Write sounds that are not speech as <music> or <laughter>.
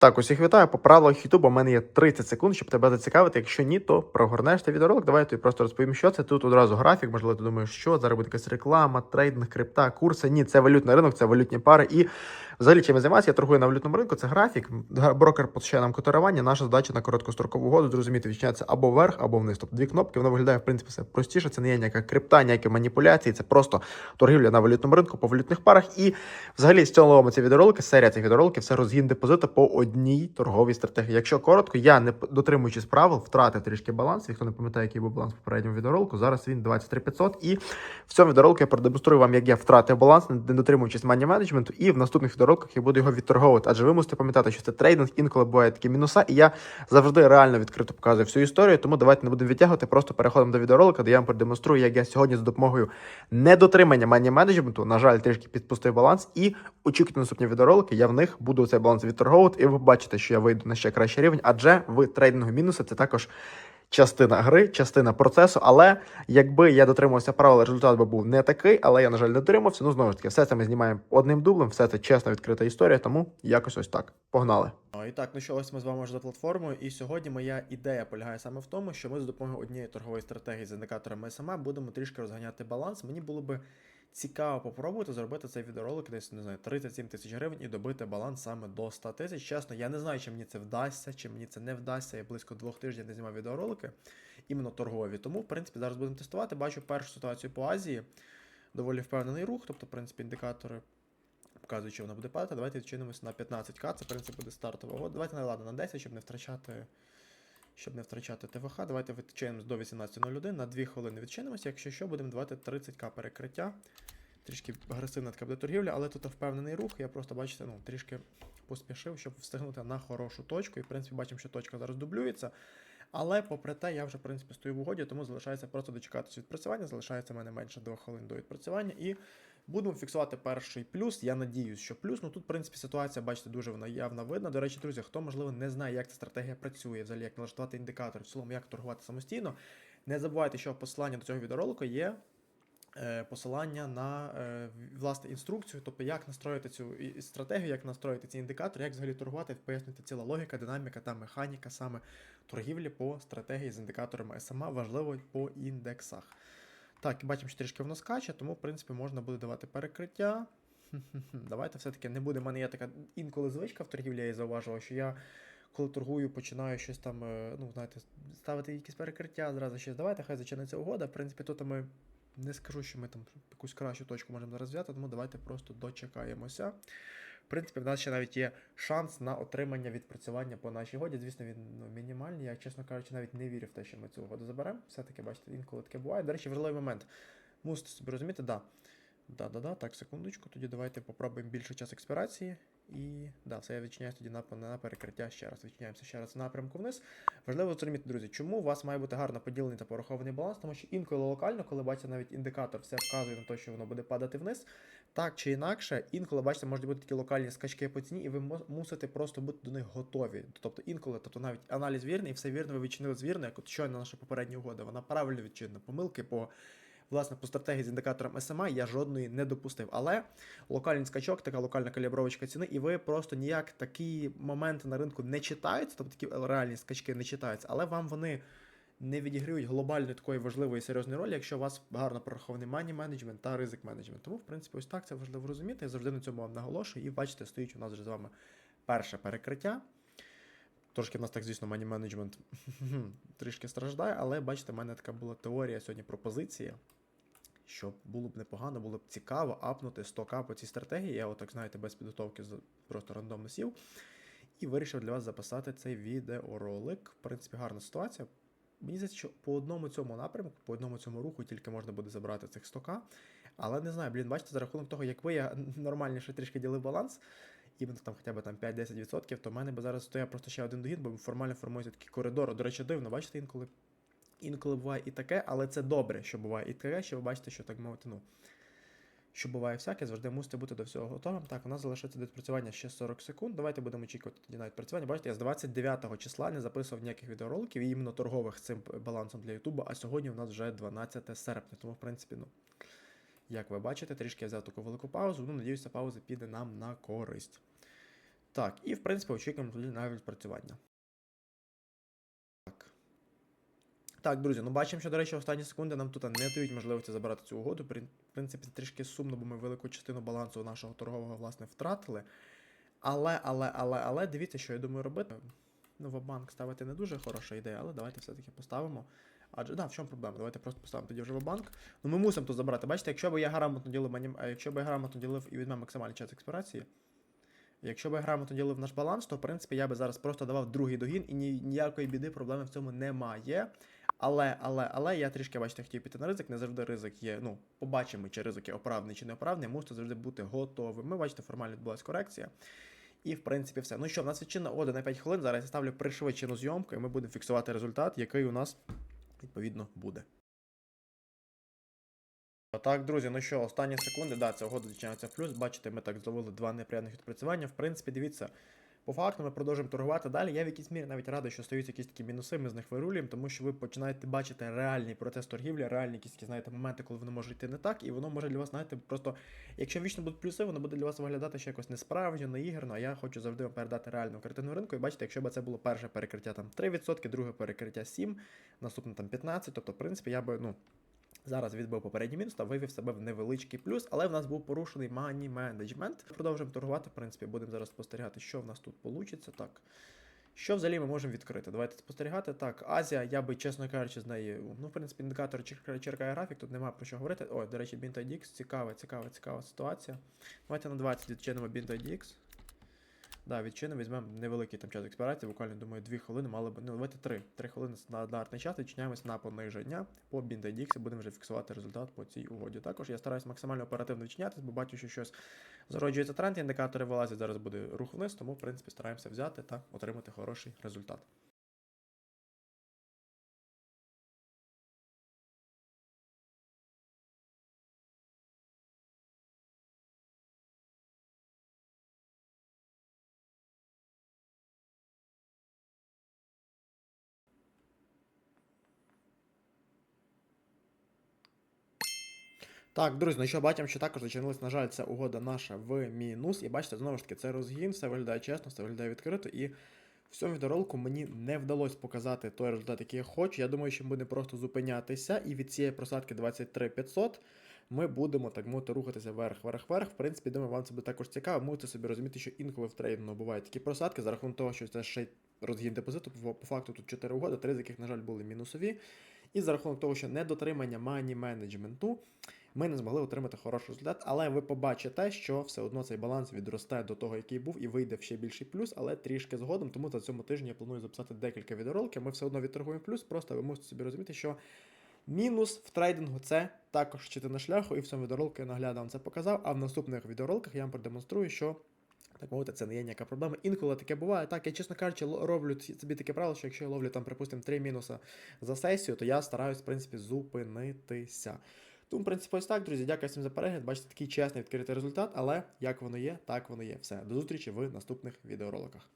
Так, усіх вітаю. По правилах Ютуба у мене є 30 секунд, щоб тебе зацікавити. Якщо ні, то прогорнеш цей відеоролик. Давай я тобі просто розповім, що це. Тут одразу графік, можливо, ти думаєш, що зараз буде якась реклама, трейдинг, крипта, курси. Ні, це валютний ринок, це валютні пари. І взагалі, чим я займаюся, я торгую на валютному ринку. Це графік. Брокер посчає нам котирування. Наша задача на короткострокову угоду зрозуміти, відчиняється або вверх, або вниз. Тобто дві кнопки, воно виглядає в принципі все простіше. Це не є ніяка крипта, ніякі маніпуляції. Це просто торгівля на валютному ринку по валютних парах. І взагалі з цього ці відеоролики, серія цих відеороликів це розгін депозиту по одній торговій стратегії. Якщо коротко, я не дотримуючись правил, втратив трішки баланс. Хто не пам'ятає, який був баланс в попередньому відеоролику, зараз він 23500. І в цьому відеоролику я продемонструю вам, як я втратив баланс, не дотримуючись мані менеджменту, і в наступних відеороликах я буду його відторговувати. Адже ви мусите пам'ятати, що це трейдинг, інколи бувають такі мінуса, і я завжди реально відкрито показую всю історію. Тому давайте не будемо відтягувати, просто переходимо до відеоролика, де я вам продемонструю, як я сьогодні з допомогою недотримання мані менеджменту, на жаль, трішки підпустив баланс, і очікуйте наступні відеоролики. Я в них буду цей баланс відторговувати, і ви бачите, що я вийду на ще кращий рівень, адже в трейдингу мінуси це також. Частина гри, частина процесу, але якби я дотримувався правил, результат би був не такий, але я, на жаль, не дотримався. Ну, знову ж таки, все це ми знімаємо одним дублем, все це чесна відкрита історія, тому якось ось так. Погнали. І так, ну що, ось ми з вами вже за платформою, і сьогодні моя ідея полягає саме в тому, що ми з допомогою однієї торгової стратегії з індикаторами SMA будемо трішки розганяти баланс. Мені було би цікаво попробувати зробити цей відеоролик десь, не знаю, 37 тисяч гривень і добити баланс саме до 100 тисяч. Чесно, я не знаю, чи мені це вдасться, чи мені це не вдасться. Я близько двох тижнів не знімав відеоролики, іменно торгові. Тому, в принципі, зараз будемо тестувати. Бачу першу ситуацію по Азії. Доволі впевнений рух, тобто, в принципі, індикатори показують, що вона буде падати. Давайте відчинимося на 15к. Це, в принципі, буде стартова. Давайте не ладно, на 10, щоб не втрачати. Щоб не втрачати ТВХ, давайте відчинимось до 18.01, на 2 хвилини відчинимося. Якщо що, будемо давати 30к перекриття. Трішки агресивна така буде торгівля, але тут впевнений рух. Я просто, бачите, ну, трішки поспішив, щоб встигнути на хорошу точку. І, в принципі, бачимо, що точка зараз дублюється. Але, попри те, я вже, в принципі, стою в угоді, тому залишається просто дочекатися відпрацювання. Залишається в мене менше 2 хвилин до відпрацювання. І будемо фіксувати перший плюс. Я надіюсь, що плюс. Ну тут, в принципі, ситуація, бачите, дуже вона явно видна. До речі, друзі, хто, можливо, не знає, як ця стратегія працює, взагалі, як налаштувати індикатор, в цілому, як торгувати самостійно. Не забувайте, що в посиланні до цього відеоролику є посилання на е, власне інструкцію, тобто як настроїти цю стратегію, як настроїти ці індикатори, як взагалі торгувати, пояснити ціла логіка, динаміка та механіка саме торгівлі по стратегії з індикаторами SMA, важливо по індексах. Так, бачимо, що трішки воно скаче, тому, в принципі, можна буде давати перекриття. Давайте все-таки не буде. У мене є така інколи звичка в торгівлі, я її зауважував, що я коли торгую, починаю щось там, е, ну, знаєте, ставити якісь перекриття, зразу щось давайте, хай зачиниться угода. В принципі, тут ми не скажу, що ми там якусь кращу точку можемо зараз взяти, тому давайте просто дочекаємося. В принципі, в нас ще навіть є шанс на отримання відпрацювання по нашій угоді. Звісно, він ну, мінімальний. Я, чесно кажучи, навіть не вірю в те, що ми цю угоду заберемо. Все-таки, бачите, інколи таке буває. До речі, важливий момент. Мусите собі розуміти, да. Да, да, да. Так, секундочку. Тоді давайте попробуємо більше час експірації. І да, все я відчиняюсь тоді на, на перекриття ще раз. Відчиняємося ще раз в напрямку вниз. Важливо зрозуміти, друзі, чому у вас має бути гарно поділений та порахований баланс, тому що інколи локально, коли бачите навіть індикатор, все вказує на те, що воно буде падати вниз. Так чи інакше, інколи, бачите, можуть бути такі локальні скачки по ціні, і ви мусите просто бути до них готові. Тобто інколи, тобто навіть аналіз вірний, і все вірно, ви відчинили звірно, як от щойно наша попередня угода, вона правильно відчинена. Помилки по. Власне, по стратегії з індикатором SMA я жодної не допустив. Але локальний скачок, така локальна калібровочка ціни, і ви просто ніяк такі моменти на ринку не читаються, тобто такі реальні скачки не читаються, але вам вони не відіграють глобальної такої важливої серйозної ролі, якщо у вас гарно прорахований мані менеджмент та ризик менеджмент. Тому, в принципі, ось так це важливо розуміти. Я завжди на цьому вам наголошую. І бачите, стоїть у нас вже з вами перше перекриття. Трошки в нас так, звісно, мані менеджмент <laughs> трішки страждає, але бачите, в мене така була теорія сьогодні пропозиція. Що було б непогано, було б цікаво апнути 100к по цій стратегії. Я отак, знаєте, без підготовки просто рандомно сів. І вирішив для вас записати цей відеоролик. В принципі, гарна ситуація. Мені здається, що по одному цьому напрямку, по одному цьому руху тільки можна буде забрати цих 100к. Але не знаю, блін, бачите, за рахунок того, як ви я <laughs> нормальніше трішки ділив баланс, іменно там хоча б там 5-10%, то в мене би зараз стояв просто ще один догін, бо формально формується такий коридор. До речі, дивно, бачите, інколи, інколи буває і таке, але це добре, що буває і таке, що ви бачите, що так мовити, ну. Що буває всяке, завжди мусите бути до всього готовим. Так, у нас залишиться до відпрацювання ще 40 секунд. Давайте будемо очікувати тоді на відпрацювання. Бачите, я з 29 числа не записував ніяких відеороликів, іменно торгових з цим балансом для Ютуба, а сьогодні у нас вже 12 серпня. Тому, в принципі, ну, як ви бачите, трішки я взяв таку велику паузу. Ну, надіюся, пауза піде нам на користь. Так, і в принципі очікуємо тоді на відпрацювання. Так. Так, друзі, ну бачимо, що, до речі, останні секунди нам тут не дають можливості забирати цю угоду. В принципі, трішки сумно, бо ми велику частину балансу нашого торгового власне втратили. Але, але, але, але дивіться, що я думаю робити. Ну, банк ставити не дуже хороша ідея, але давайте все-таки поставимо. Адже да, в чому проблема? Давайте просто поставимо тоді вже в банк. Ну ми мусимо тут забрати. Бачите, якщо б я грамотно ділив манім... якщо б я грамотно ділив і візьмемо максимальний час експірації. Якщо б я грамотно ділив наш баланс, то в принципі я би зараз просто давав другий догін і ні, ніякої біди, проблеми в цьому немає. Але, але, але я трішки, бачите, хотів піти на ризик. Не завжди ризик є. Ну, побачимо, чи ризик є оправданий чи неоправданий, мусите завжди бути готовим. Ми бачите, формально відбулася корекція. І в принципі все. Ну що, в нас відчинна ода на 5 хвилин. Зараз я ставлю пришвидшену зйомку, і ми будемо фіксувати результат, який у нас відповідно буде. Так, друзі, ну що, останні секунди, да, це угода відчиняється плюс. Бачите, ми так зловили два неприємних відпрацювання. В принципі, дивіться, по факту ми продовжуємо торгувати далі. Я в якійсь мірі навіть радий, що стаються якісь такі мінуси, ми з них вирулюємо, тому що ви починаєте бачити реальний процес торгівлі, реальні якісь знаєте, моменти, коли воно може йти не так, і воно може для вас, знаєте, просто, якщо вічно будуть плюси, воно буде для вас виглядати ще якось несправжньо, неігерно, а я хочу завжди вам передати реальну картину ринку. І бачите, якщо б це було перше перекриття там 3%, друге перекриття 7%, наступне там 15%, тобто, в принципі, я би, ну. Зараз відбив попередній мінус та вивів себе в невеличкий плюс, але в нас був порушений мані менеджмент. Продовжуємо торгувати. В принципі, будемо зараз спостерігати, що в нас тут вийде. Так. Що взагалі ми можемо відкрити? Давайте спостерігати. Так, Азія, я би, чесно кажучи, з неї. Ну, в принципі, індикатор черкає, графік, тут немає про що говорити. Ой, до речі, BintIDX, цікава, цікава, цікава ситуація. Давайте на 20 відчинимо BintIDX. Да, відчинимо, візьмемо невеликий там час експірації, буквально думаю, 2 хвилини, мали б. Ну, давайте 3. 3 хвилини стандартний час, відчиняємось на пониження по BindIDX і будемо вже фіксувати результат по цій угоді. Також я стараюсь максимально оперативно відчинятися, бо бачу, що щось зароджується тренд, індикатори вилазять, зараз буде рух вниз, тому, в принципі, стараємося взяти та отримати хороший результат. Так, друзі, ну що бачимо, що також зачинилась, на жаль, ця угода наша в мінус. І бачите, знову ж таки, це розгін, все виглядає чесно, все виглядає відкрито. І в цьому відеоролику мені не вдалося показати той результат, який я хочу. Я думаю, що ми будемо просто зупинятися. І від цієї просадки 23500 ми будемо так мовити рухатися вверх, вверх, вверх. В принципі, думаю, вам це буде також цікаво. Можете собі розуміти, що інколи в трейдингу бувають такі просадки за рахунок того, що це ще розгін депозиту. По, по факту тут 4 угоди, 3 з яких, на жаль, були мінусові. І за рахунок того, що недотримання мані менеджменту, ми не змогли отримати хороший результат, але ви побачите, що все одно цей баланс відросте до того, який був, і вийде в ще більший плюс, але трішки згодом. Тому за цьому тижні я планую записати декілька відеороликів. Ми все одно відторгуємо плюс, просто ви мусите собі розуміти, що мінус в трейдингу це також частина шляху, і в цьому відеоролику я наглядно вам це показав. А в наступних відеороликах я вам продемонструю, що. Так мовити, це не є ніяка проблема. Інколи таке буває. Так, я, чесно кажучи, роблю собі таке правило, що якщо я ловлю там, припустимо, 3 мінуса за сесію, то я стараюсь, в принципі, зупинитися. Тому, в принципі, ось так, друзі. Дякую всім за перегляд. Бачите, такий чесний відкритий результат, але як воно є, так воно є. Все. До зустрічі в наступних відеороликах.